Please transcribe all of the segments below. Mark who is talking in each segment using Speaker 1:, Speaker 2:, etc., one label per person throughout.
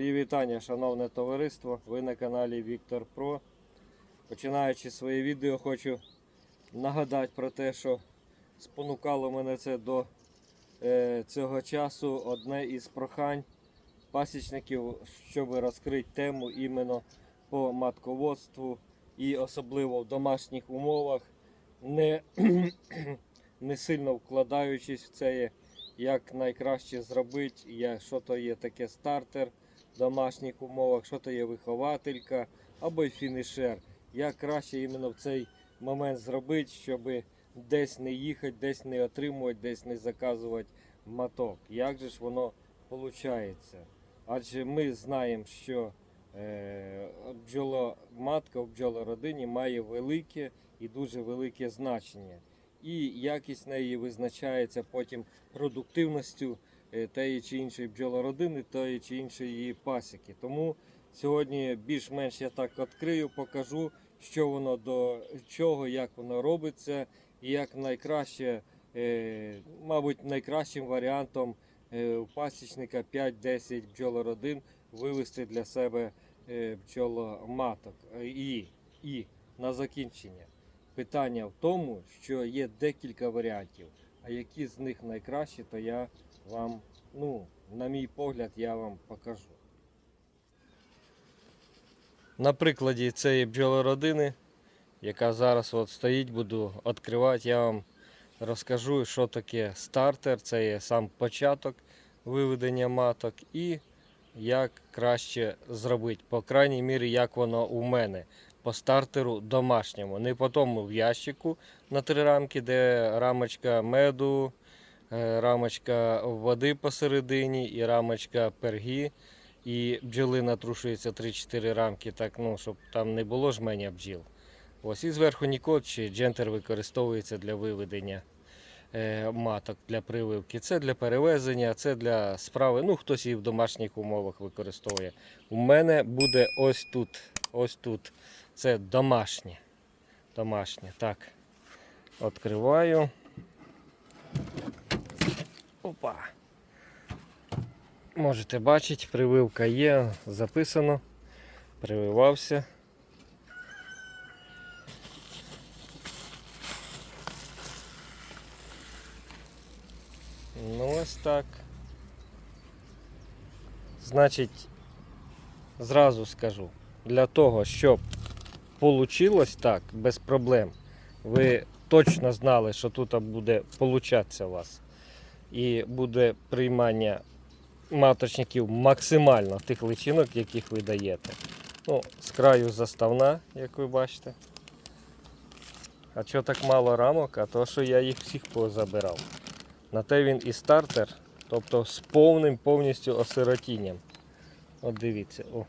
Speaker 1: вітання, шановне товариство. Ви на каналі Віктор Про. Починаючи своє відео, хочу нагадати про те, що спонукало мене це до е, цього часу одне із прохань пасічників, щоб розкрити тему іменно по матководству і особливо в домашніх умовах, не, не сильно вкладаючись в це, як найкраще зробити, я- що то є таке стартер в домашніх умовах, що то є вихователька або й фінішер. Як краще іменно в цей момент зробити, щоб десь не їхати, десь не отримувати, десь не заказувати маток. Як же ж воно виходить? Адже ми знаємо, що е, бджоломатка в бджолородині має велике і дуже велике значення. І якість неї визначається потім продуктивністю тієї чи іншої бджолородини, тієї чи іншої пасіки. Тому сьогодні більш-менш я так відкрию, покажу, що воно до чого, як воно робиться, і як найкраще, е, мабуть, найкращим варіантом е, у пасічника 5-10 бджолородин вивести для себе е, бджоломаток. Е, І, і на закінчення. Питання в тому, що є декілька варіантів, а які з них найкращі, то я вам, ну, на мій погляд, я вам покажу. На прикладі цієї бджолородини, яка зараз от стоїть, буду відкривати, я вам розкажу, що таке стартер, це є сам початок виведення маток і як краще зробити. По крайній мірі, як воно у мене по стартеру домашньому. Не по тому в ящику на три рамки, де рамочка меду, рамочка води посередині і рамочка пергі. І бджоли натрушуються 3-4 рамки, так, ну, щоб там не було жменя бджіл. Ось і зверху нікот чи джентер використовується для виведення е, маток для прививки. Це для перевезення, це для справи. Ну, хтось і в домашніх умовах використовує. У мене буде ось тут. Ось тут. Це домашнє. Домашнє. Так. Відкриваю. Опа. Можете бачити, прививка є, записано. Прививався. Ну ось так. Значить, зразу скажу, для того, щоб вийшло так, без проблем, ви точно знали, що тут буде получатися у вас. І буде приймання маточників максимально тих личинок, яких ви даєте. Ну, з краю заставна, як ви бачите. А чого так мало рамок? А то, що я їх всіх позабирав. На те він і стартер, тобто з повним повністю осиротінням. От дивіться. О.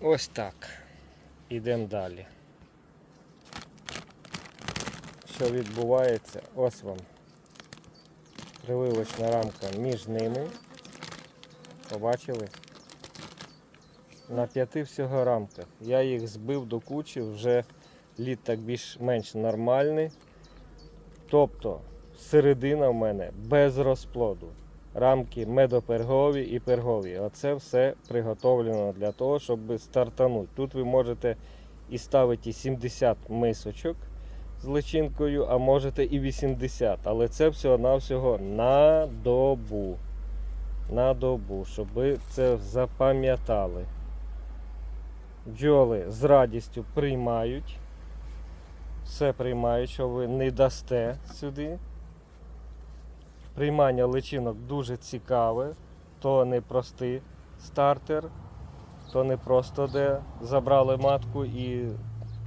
Speaker 1: Ось так. Ідемо далі. Що відбувається? Ось вам прививочна рамка між ними. Побачили? На п'яти всього рамках. Я їх збив до кучі, вже лід так більш-менш нормальний. Тобто середина в мене без розплоду. Рамки медопергові і пергові. Оце все приготовлено для того, щоб стартанути. Тут ви можете і ставити 70 мисочок з личинкою, а можете і 80. Але це всього-навсього на добу. На добу, щоб ви це запам'ятали. Бджоли з радістю приймають. Все приймають, що ви не дасте сюди. Приймання личинок дуже цікаве, то не простий стартер, то не просто де забрали матку і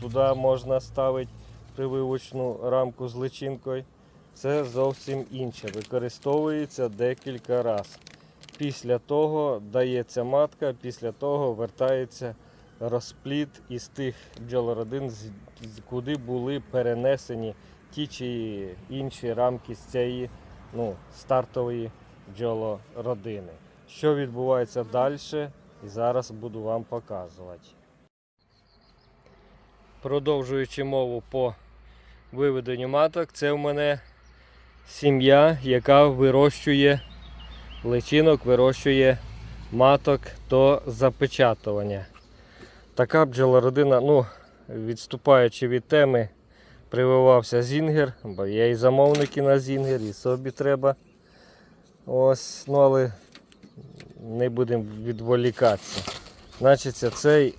Speaker 1: туди можна ставити прививочну рамку з личинкою. Це зовсім інше. Використовується декілька разів. Після того дається матка, після того вертається розплід із тих бджолородин, куди були перенесені ті чи інші рамки з цієї ну, стартової бджолородини. Що відбувається далі, і зараз буду вам показувати. Продовжуючи мову по виведенню маток, це в мене сім'я, яка вирощує личинок, вирощує маток до запечатування. Така бджолородина, ну, відступаючи від теми, прививався зінгер, бо є і замовники на зінгер, і собі треба. Ось, ну але не будемо відволікатися. Значить, цей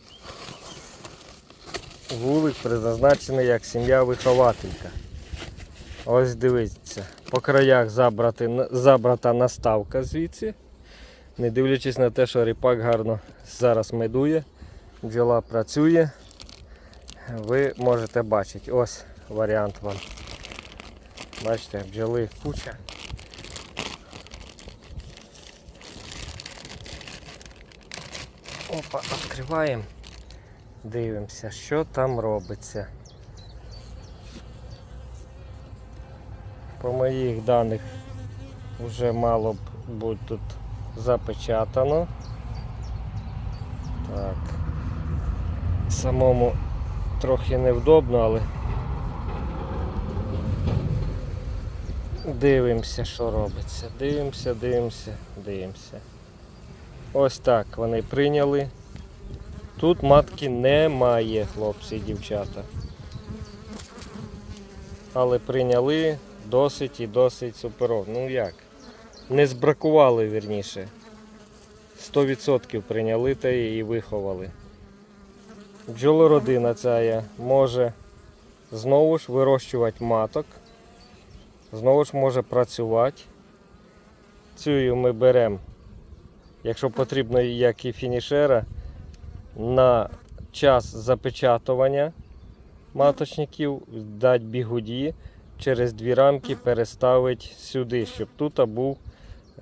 Speaker 1: вулик призначений як сім'я-вихователька. Ось дивіться, по краях забрати, забрата наставка звідси. Не дивлячись на те, що ріпак гарно зараз медує, бджола працює, ви можете бачити. Ось варіант вам. Бачите, бджоли куча. Опа, відкриваємо. Дивимося, що там робиться. По моїх даних вже мало б бути тут запечатано. Так. Самому трохи невдобно, але дивимося, що робиться. Дивимося, дивимося, дивимося. Ось так вони прийняли. Тут матки немає, хлопці і дівчата. Але прийняли досить і досить суперов. Ну як? Не збракували вірніше. 100% прийняли та і виховали. Бджолородина ця може знову ж вирощувати маток. Знову ж може працювати. Цю ми беремо, якщо потрібно, як і фінішера, на час запечатування маточників, дати бігуді, через дві рамки переставити сюди, щоб тут був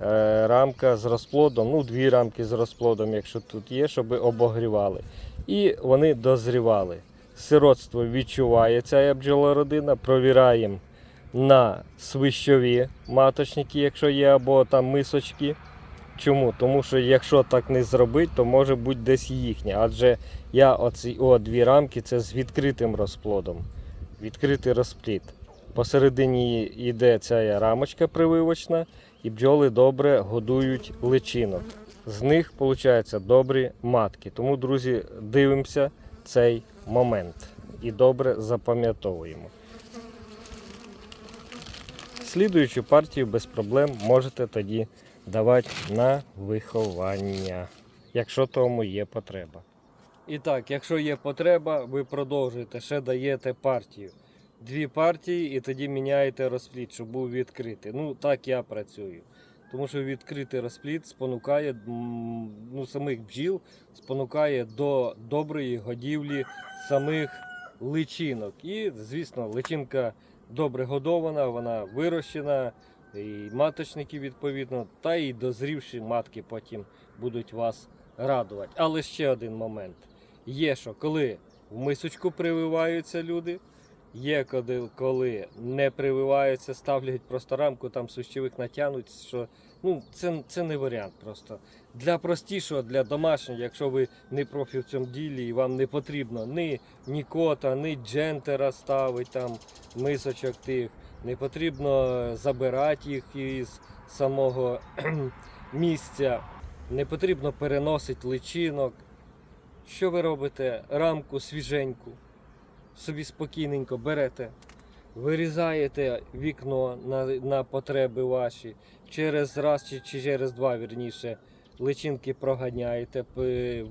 Speaker 1: е, рамка з розплодом, ну дві рамки з розплодом, якщо тут є, щоб обогрівали. І вони дозрівали. Сиротство відчуває ця бджолородина, провіраємо на свищові маточники, якщо є, або там мисочки. Чому? Тому що якщо так не зробити, то може бути десь їхня. Адже я оці о, дві рамки це з відкритим розплодом. Відкритий розплід. Посередині йде ця рамочка прививочна, і бджоли добре годують личинок. З них виходить добрі матки. Тому, друзі, дивимося цей момент і добре запам'ятовуємо. Слідуючу партію без проблем можете тоді давати на виховання, якщо тому є потреба. І так, якщо є потреба, ви продовжуєте, ще даєте партію. Дві партії і тоді міняєте розплід, щоб був відкритий. Ну, так я працюю. Тому що відкритий розплід спонукає ну, самих бджіл, спонукає до доброї годівлі самих личинок. І, звісно, личинка добре годована, вона вирощена, і маточники відповідно, та і дозрівші матки потім будуть вас радувати. Але ще один момент. Є, що коли в мисочку прививаються люди, є коли, не прививаються, ставлять просто рамку, там сущовик натягнуть, що ну, це, це не варіант просто. Для простішого, для домашнього, якщо ви не профі в цьому ділі і вам не потрібно ні, ні кота, ні джентера ставити там мисочок тих, не потрібно забирати їх із самого місця, не потрібно переносити личинок. Що ви робите? Рамку свіженьку, собі спокійненько берете, вирізаєте вікно на, на потреби ваші, через раз чи, чи через два, вірніше, личинки проганяєте,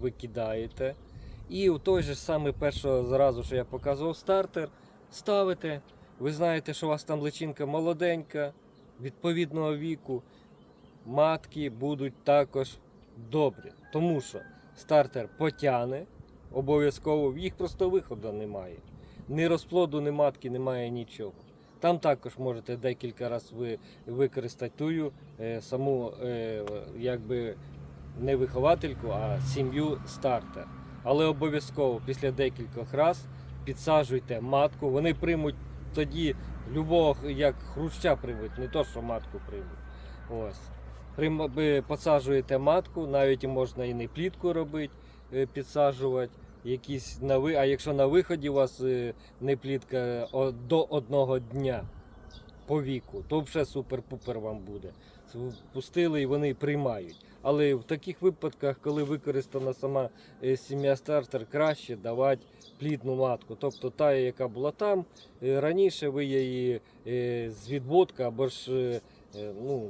Speaker 1: викидаєте. І в той же самий першого зразу, що я показував стартер, ставите. Ви знаєте, що у вас там личинка молоденька, відповідного віку. Матки будуть також добрі. Тому що стартер потягне, обов'язково їх просто виходу немає. Ні розплоду, ні матки, немає нічого. Там також можете декілька разів ви, використати тую е, саму е, якби не виховательку, а сім'ю стартер. Але обов'язково після декількох разів підсаджуйте матку. Вони приймуть тоді любого, як хруща приймуть, не то, що матку приймуть. Ось. Ви Посаджуєте матку, навіть можна і не плітку робити, е, підсаджувати. Якісь на ви... А якщо на виході у вас е, не плітка до одного дня по віку, то вже супер-пупер вам буде. Пустили і вони приймають. Але в таких випадках, коли використана сама е, сім'я стартер, краще давати плідну матку. Тобто та, яка була там, е, раніше ви її е, з відводка або ж ну,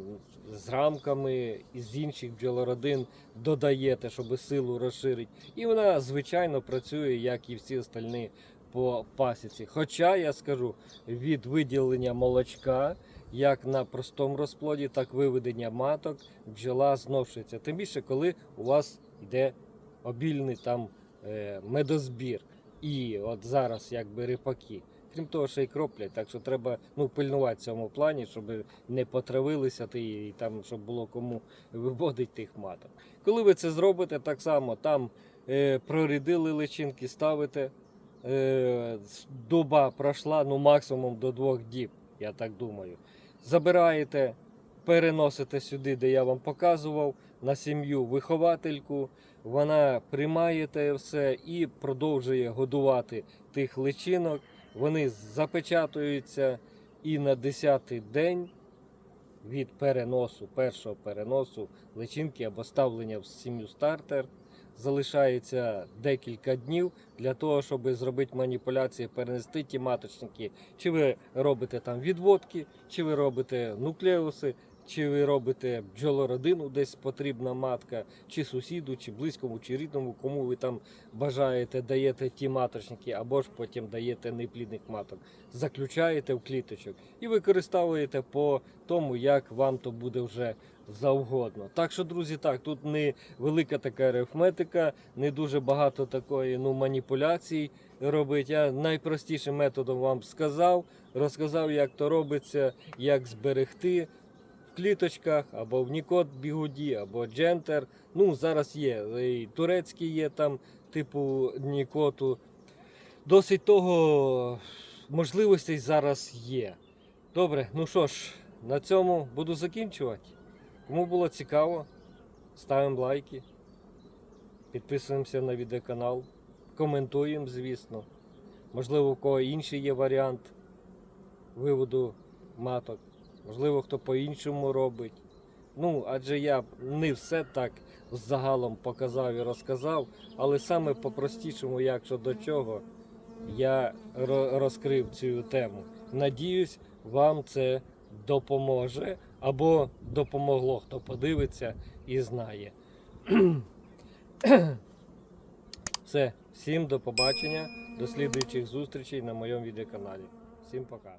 Speaker 1: з рамками із інших бджолородин додаєте, щоб силу розширити. І вона, звичайно, працює, як і всі остальні по пасіці. Хоча я скажу, від виділення молочка, як на простому розплоді, так виведення маток, бджола зношується. Тим більше, коли у вас йде обільний там е, медозбір. І от зараз якби рипаки. Крім того, ще й кроплять, так що треба ну, пильнувати в цьому плані, щоб не потравилися ти, і там, щоб було кому виводити тих маток. Коли ви це зробите, так само там е, прорядили личинки, ставите. Е, доба пройшла ну, максимум до двох діб, я так думаю. Забираєте, переносите сюди, де я вам показував, на сім'ю виховательку. Вона приймає те все і продовжує годувати тих личинок. Вони запечатуються і на 10-й день від переносу, першого переносу личинки або ставлення в сім'ю стартер залишається декілька днів для того, щоб зробити маніпуляції, перенести ті маточники. Чи ви робите там відводки, чи ви робите нуклеуси, чи ви робите бджолородину, десь потрібна матка, чи сусіду, чи близькому, чи рідному, кому ви там бажаєте, даєте ті маточники, або ж потім даєте неплідних маток, заключаєте в кліточок і використовуєте по тому, як вам то буде вже завгодно. Так що, друзі, так, тут не велика така арифметика, не дуже багато такої ну, маніпуляцій робить. Я найпростішим методом вам сказав, розказав, як то робиться, як зберегти в кліточках або в Нікот бігуді, або Джентер. Ну, зараз є. І турецькі є там, типу Нікоту. Досить того можливостей зараз є. Добре, ну що ж, на цьому буду закінчувати. Кому було цікаво, ставимо лайки, підписуємося на відеоканал, коментуємо, звісно. Можливо, у кого інший є варіант виводу маток. Можливо, хто по-іншому робить. Ну, адже я не все так загалом показав і розказав, але саме по-простішому, як що до чого, я розкрив цю тему. Надіюсь, вам це допоможе або допомогло, хто подивиться і знає. Все, всім до побачення, до слідуючих зустрічей на моєму відеоканалі. Всім пока.